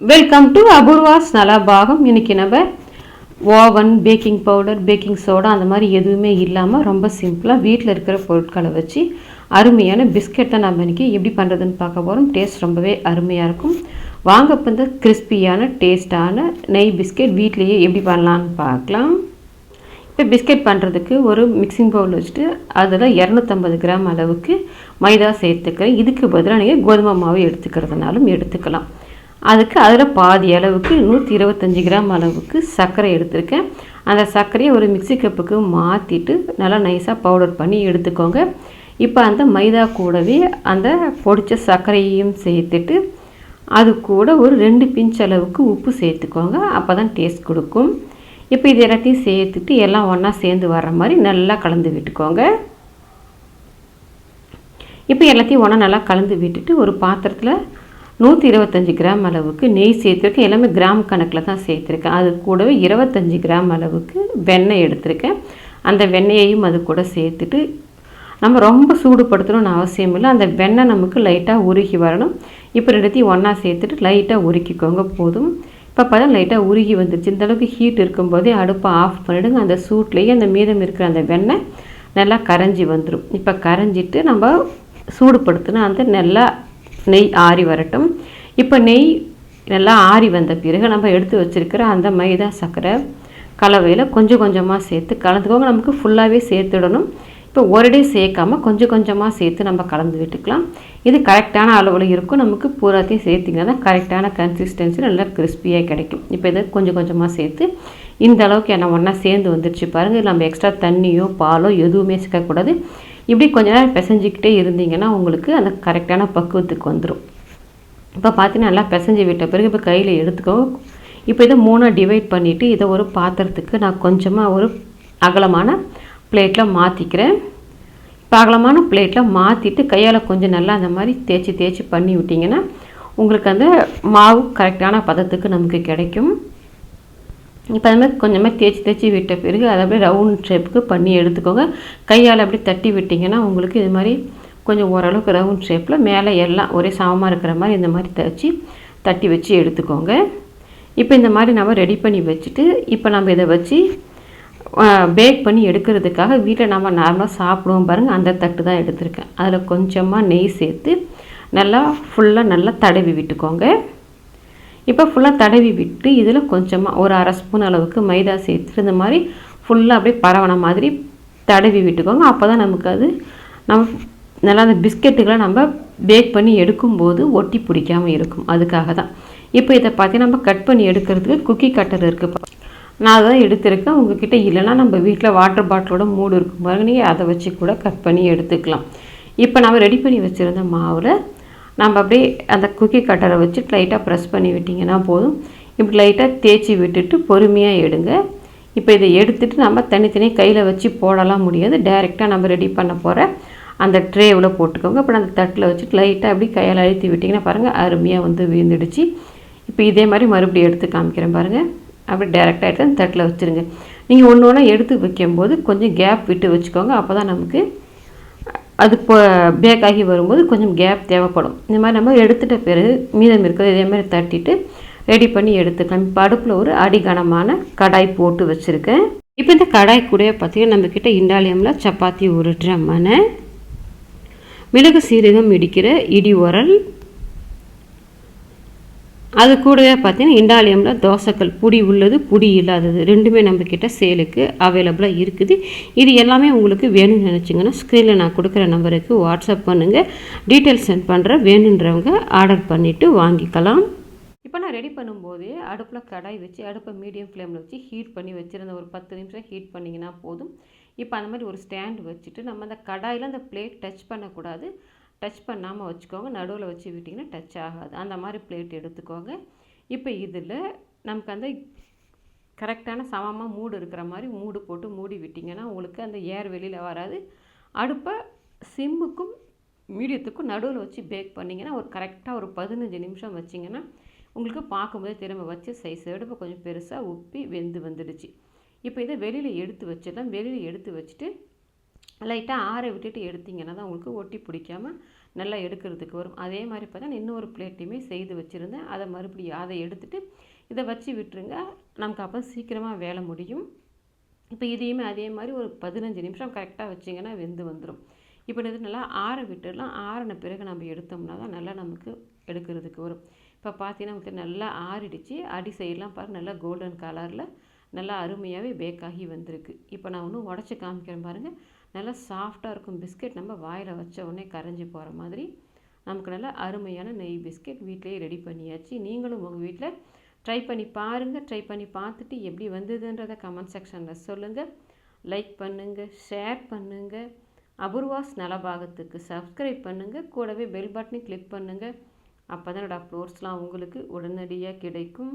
Welcome to Apoorva's நலபாகம் இன்னைக்கு நம்ம oven baking powder baking soda அந்த மாதிரி எதுவுமே இல்லாமல் ரொம்ப சிம்பிளாக வீட்டில் இருக்கிற பொருட்களை வச்சு அருமையான பிஸ்கெட்டை நம்ம இன்றைக்கி எப்படி பண்ணுறதுன்னு பார்க்க போகிறோம் டேஸ்ட் ரொம்பவே அருமையாக இருக்கும். வாங்க இப்போ இந்த கிறிஸ்பியான டேஸ்டான நெய் பிஸ்கெட் வீட்லேயே எப்படி பண்ணலான்னு பார்க்கலாம். இப்போ பிஸ்கெட் பண்ணுறதுக்கு ஒரு மிக்சிங் பவுல் வச்சுட்டு அதில் இரநூத்தம்பது கிராம் அளவுக்கு மைதா சேர்த்துக்கிறேன். இதுக்கு பதிலாக நீங்கள் கோதுமை மாவு எடுத்துக்கிறதுனாலும் எடுத்துக்கலாம். அதுக்கு அதில் பாதி அளவுக்கு நூற்றி இருபத்தஞ்சி கிராம் அளவுக்கு சர்க்கரை எடுத்திருக்கேன். அந்த சர்க்கரையை ஒரு மிக்சி கப்புக்கு மாற்றிட்டு நல்லா நைஸாக பவுடர் பண்ணி எடுத்துக்கோங்க. இப்போ அந்த மைதா கூடவே அந்த பொடித்த சர்க்கரையையும் சேர்த்துட்டு அது கூட ஒரு ரெண்டு பிஞ்ச் அளவுக்கு உப்பு சேர்த்துக்கோங்க. அப்போ தான் டேஸ்ட் கொடுக்கும். இப்போ இது எல்லாத்தையும் சேர்த்துட்டு எல்லாம் ஒன்றா சேர்ந்து வர்ற மாதிரி நல்லா கலந்து விட்டுக்கோங்க. இப்போ எல்லாத்தையும் ஒன்றா நல்லா கலந்து விட்டுட்டு ஒரு பாத்திரத்தில் நூற்றி இருபத்தஞ்சி கிராம் அளவுக்கு நெய் சேர்த்துருக்கேன். எல்லாமே கிராம் கணக்கில் தான் சேர்த்துருக்கேன். அது கூடவே இருபத்தஞ்சி கிராம் அளவுக்கு வெண்ணெய் எடுத்திருக்கேன். அந்த வெண்ணெயையும் அது கூட சேர்த்துட்டு நம்ம ரொம்ப சூடுபடுத்தணும்னு அவசியம் இல்லை. அந்த வெண்ணெய் நமக்கு லைட்டாக உருகி வரணும். இப்போ ரெண்டுத்தையும் ஒன்றா சேர்த்துட்டு லைட்டாக உருக்கிக்கோங்க. போதும். இப்போ பார்த்தா லைட்டாக உருகி வந்துருச்சு. இந்த அளவுக்கு ஹீட் இருக்கும்போதே அடுப்பை ஆஃப் பண்ணிவிடுங்க அந்த சூட்லேயே அந்த மீதம் இருக்கிற அந்த வெண்ணெய் நல்லா கரைஞ்சி வந்துடும் இப்போ கரைஞ்சிட்டு நம்ம சூடுபடுத்தினா அந்த நல்லா நெய் ஆறி வரட்டும். இப்போ நெய் நல்லா ஆறி வந்த பிறகு நம்ம எடுத்து வச்சுருக்கிற அந்த மைதா சர்க்கரை கலவையில் கொஞ்சம் கொஞ்சமாக சேர்த்து கலந்துக்கோங்க. நமக்கு ஃபுல்லாகவே சேர்த்துடணும். இப்போ ஒரே சேர்க்காம கொஞ்சம் கொஞ்சமாக சேர்த்து நம்ம கலந்து விட்டுக்கலாம். இது கரெக்டான அளவில் இருக்கும். நமக்கு பூராத்தையும் சேர்த்திங்கன்னா தான் கரெக்டான கன்சிஸ்டன்சி நல்லா கிறிஸ்பியாக கிடைக்கும். இப்போ இதை கொஞ்சம் கொஞ்சமாக சேர்த்து இந்த அளவுக்கு என்ன ஒன்றா சேர்ந்து வந்துடுச்சு பாருங்கள் நம்ம எக்ஸ்ட்ரா தண்ணியோ பாலோ எதுவுமே சேர்க்கக்கூடாது. இப்படி கொஞ்ச நேரம் பிசைஞ்சிக்கிட்டே இருந்தீங்கன்னா உங்களுக்கு அந்த கரெக்டான பக்குவத்துக்கு வந்துடும் இப்போ பார்த்தீங்கன்னா நல்லா பிசைஞ்சு விட்ட பிறகு இப்போ கையில் எடுத்துக்கோ. இப்போ இதை மூணாக டிவைட் பண்ணிவிட்டு இதை ஒரு பாத்திரத்துக்கு நான் கொஞ்சமாக ஒரு அகலமான பிளேட்டில் மாற்றிக்கிறேன் இப்போ அகலமான பிளேட்டில் மாற்றிட்டு கையால் கொஞ்சம் நல்லா அந்த மாதிரி தேய்ச்சி தேய்ச்சி பண்ணி விட்டிங்கன்னா உங்களுக்கு அந்த மாவு கரெக்டான பதத்துக்கு நமக்கு கிடைக்கும். இப்போ அது மாதிரி கொஞ்சமாக தேய்ச்சி தேய்ச்சி விட்ட பிறகு அதை அப்படியே ரவுண்ட் ஷேப்புக்கு பண்ணி எடுத்துக்கோங்க. கையால் அப்படியே தட்டி விட்டிங்கன்னா உங்களுக்கு இது மாதிரி கொஞ்சம் ஓரளவுக்கு ரவுண்ட் ஷேப்பில் மேலே எல்லாம் ஒரே சமமாக இருக்கிற மாதிரி இந்த மாதிரி தைச்சி தட்டி வச்சு எடுத்துக்கோங்க. இப்போ இந்த மாதிரி நம்ம ரெடி பண்ணி வச்சுட்டு இப்போ நம்ம இதை வச்சு பேக் பண்ணி எடுக்கிறதுக்காக வீட்டில் நம்ம நார்மலாக சாப்பிடுவோம் பாருங்கள் அந்த தட்டு தான் எடுத்திருக்கேன். அதில் கொஞ்சமாக நெய் சேர்த்து நல்லா ஃபுல்லாக நல்லா தடவி விட்டுக்கோங்க. இப்போ ஃபுல்லாக தடவி விட்டு இதில் கொஞ்சமாக ஒரு அரை ஸ்பூன் அளவுக்கு மைதா சேர்த்துட்டு இந்த மாதிரி ஃபுல்லாக அப்படியே பரவன மாதிரி தடவி விட்டுக்கோங்க. அப்போ தான் நமக்கு அது நம்ம நல்லா அந்த பிஸ்கெட்டுகளை நம்ம பேக் பண்ணி எடுக்கும்போது ஒட்டி பிடிக்காமல் இருக்கும். அதுக்காக தான் இப்போ இதை பார்த்து நம்ம கட் பண்ணி எடுக்கிறதுக்கு குக்கி கட்டர் இருக்குது நான் அதை எடுத்திருக்கேன். உங்ககிட்ட இல்லைன்னா நம்ம வீட்டில் வாட்டர் பாட்டிலோட மூடு இருக்கும் பாருங்க. நீங்கள் அதை வச்சு கூட கட் பண்ணி எடுத்துக்கலாம். இப்போ நம்ம ரெடி பண்ணி வச்சுருந்த மாவில் நம்ம அப்படியே அந்த குக்கி கட்டரை வச்சு லைட்டாக ப்ரெஸ் பண்ணி விட்டிங்கன்னா போதும். இப்படி லைட்டாக தேய்ச்சி விட்டுட்டு பொறுமையாக எடுங்க. இப்போ இதை எடுத்துகிட்டு நம்ம தனித்தனி கையில் வச்சு போடலாம் முடியாது. டைரெக்டாக நம்ம ரெடி பண்ண போகிற அந்த ட்ரேவில் போட்டுக்கோங்க. அப்புறம் அந்த தட்டில் வச்சுட்டு லைட்டாக அப்படி கையால் அழுத்தி விட்டிங்கன்னா பாருங்கள் அருமையாக வந்து விழுந்துடுச்சு. இப்போ இதே மாதிரி மறுபடியும் எடுத்து காமிக்கிறேன் பாருங்கள் அப்படி டேரெக்டாக எடுத்து அந்த தட்டில் வச்சுருங்க. நீங்கள் ஒன்று ஒன்றா எடுத்து வைக்கும்போது கொஞ்சம் கேப் விட்டு வச்சுக்கோங்க. அப்போ தான் நமக்கு அது இப்போ பேக் ஆகி வரும்போது கொஞ்சம் கேப் தேவைப்படும். இந்த மாதிரி நம்ம எடுத்துகிட்ட பிறகு மீதம் இருக்கிறது இதே மாதிரி தட்டிட்டு ரெடி பண்ணி எடுத்துக்கலாம். இப்போ அடுப்பில் ஒரு அடிகனமான கடாய் போட்டு வச்சுருக்கேன். இப்போ இந்த கடாய் கூட பார்த்திங்கன்னா நம்மக்கிட்ட இண்டாலியமில் சப்பாத்தி உருட்டுற மனை மிளகு சீரகம் இடிக்கிற இடி உரல் அது கூடவே பார்த்தீங்கன்னா இண்டாலியமில் தோசைக்கல் புடி உள்ளது புடி இல்லாதது. ரெண்டுமே நம்மக்கிட்ட சேலுக்கு அவைலபிளாக இருக்குது. இது எல்லாமே உங்களுக்கு வேணும்னு நினச்சிங்கன்னா ஸ்க்ரீனில் நான் கொடுக்குற நம்பருக்கு வாட்ஸ்அப் பண்ணுங்கள் டீட்டெயில்ஸ் சென்ட் பண்ணுறேன் வேணுன்றவங்க ஆர்டர் பண்ணிவிட்டு வாங்கிக்கலாம். இப்போ நான் ரெடி பண்ணும்போதே அடுப்பில் கடாய் வச்சு அடுப்பை மீடியம் ஃப்ளேமில் வச்சு ஹீட் பண்ணி வச்சுருந்த ஒரு பத்து நிமிஷம் ஹீட் பண்ணிங்கன்னா போதும். இப்போ அந்த மாதிரி ஒரு ஸ்டாண்ட் வச்சுட்டு நம்ம அந்த கடாயில் அந்த பிளேட் டச் பண்ணக்கூடாது. டச் பண்ணாமல் வச்சுக்கோங்க. நடுவில் வச்சு விட்டிங்கன்னா டச் ஆகாது. அந்த மாதிரி பிளேட் எடுத்துக்கோங்க. இப்போ இதில் நமக்கு அந்த கரெக்டான சமமாக மூடு இருக்கிற மாதிரி மூடு போட்டு மூடி விட்டிங்கன்னா உங்களுக்கு அந்த ஏர் வெளியில் வராது. அடுப்பை சிம்முக்கும் மீடியத்துக்கும் நடுவில் வச்சு பேக் பண்ணிங்கன்னா ஒரு கரெக்டாக ஒரு பதினஞ்சு நிமிஷம் வச்சிங்கன்னா உங்களுக்கு பார்க்கும்போது திரும்ப வச்சு சைஸ் அடுப்பு கொஞ்சம் பெருசாக உப்பி வெந்து வந்துடுச்சு. இப்போ இதை வெளியில் எடுத்து வச்சிடலாம். வெளியில் எடுத்து வச்சுட்டு லைட்டாக ஆற விட்டுட்டு எடுத்திங்கன்னா தான் உங்களுக்கு ஒட்டி பிடிக்காம நல்லா எடுக்கிறதுக்கு வரும். அதே மாதிரி பார்த்தா இன்னொரு பிளேட்டையுமே செய்து வச்சுருந்தேன். அதை மறுபடியும் அதை எடுத்துகிட்டு இதை வச்சு விட்டுருங்க. நமக்கு அப்போ சீக்கிரமாக வேலை முடியும். இப்போ இதையுமே அதே மாதிரி ஒரு பதினஞ்சு நிமிஷம் கரெக்டாக வச்சிங்கன்னா வெந்து வந்துடும் இப்போ இது நல்லா ஆற விட்டுடலாம். ஆறின பிறகு நம்ம எடுத்தோம்னா தான் நல்லா நமக்கு எடுக்கிறதுக்கு வரும். இப்போ பார்த்தீங்கன்னா நமக்கு நல்லா ஆறிடுச்சு. அடி சைடெலாம் பாருங்கள் நல்லா கோல்டன் கலரில் நல்லா அருமையாகவே பேக் ஆகி வந்திருக்கு. இப்போ நான் ஒன்றும் உடச்சி காமிக்கிறேன் பாருங்கள் நல்லா சாஃப்டாக இருக்கும் பிஸ்கெட் நம்ம வாயில் வச்ச உடனே கரைஞ்சி போகிற மாதிரி. நமக்கு நல்லா அருமையான நெய் பிஸ்கெட் வீட்டிலேயே ரெடி பண்ணியாச்சு. நீங்களும் உங்கள் வீட்டில் ட்ரை பண்ணி பாருங்கள் ட்ரை பண்ணி பார்த்துட்டு எப்படி வந்ததுன்றதை கமெண்ட் செக்ஷனில் சொல்லுங்கள் லைக் பண்ணுங்கள் ஷேர் பண்ணுங்கள் அபூர்வாஸ் நலபாகத்துக்கு சப்ஸ்கிரைப் பண்ணுங்கள் கூடவே பெல் பட்டனை கிளிக் பண்ணுங்கள் அப்போ தான் என்னோடய அப்லோட்ஸ்லாம் உங்களுக்கு உடனடியாக கிடைக்கும்.